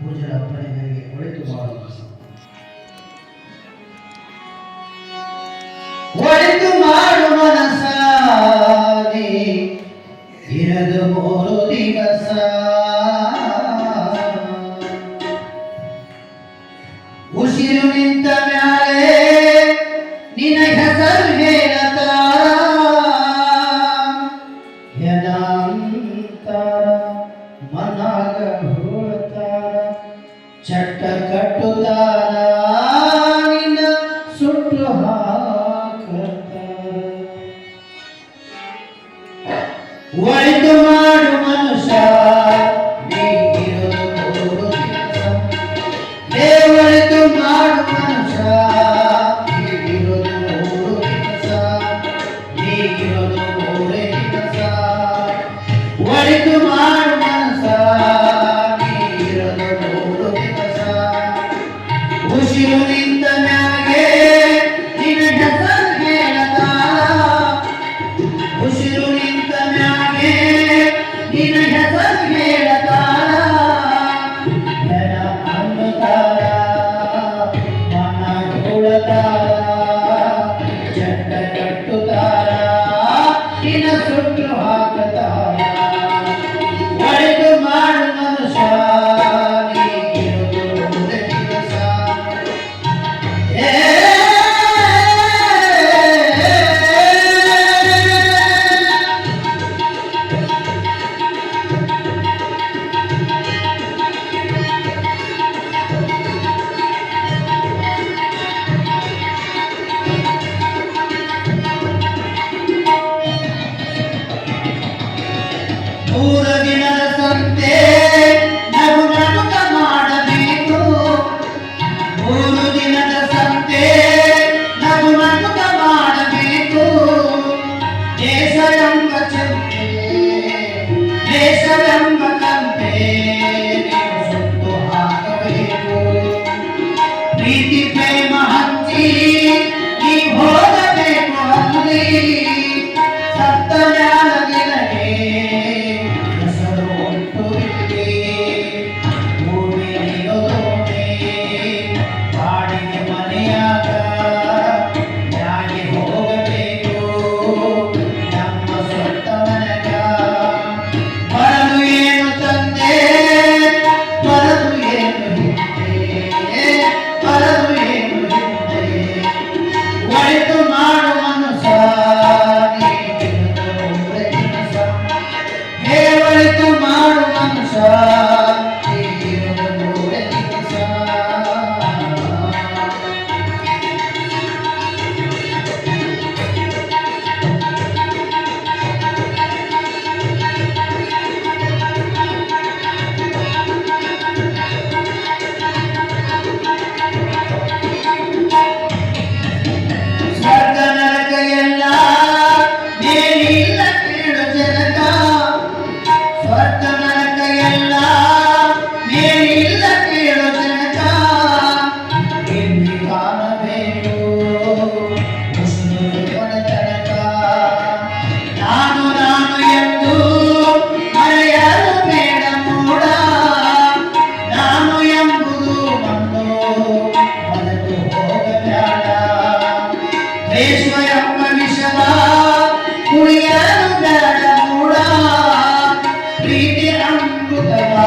ಪೂಜರ ಒಳಿತು ಇರದು ಉಸಿರು ನಿಂತ ಮ್ಯಾಲೇ ಅಂತಾರ ಮನಾಗ ಹೋತಾರ ಚಟ್ಟ ಕಟ್ಟುತ್ತಾರ ನಿನ್ನ ಸುಟ್ಟು ಹಾಕತಾರ किन Esa 40 ప్రీతి అమృతమా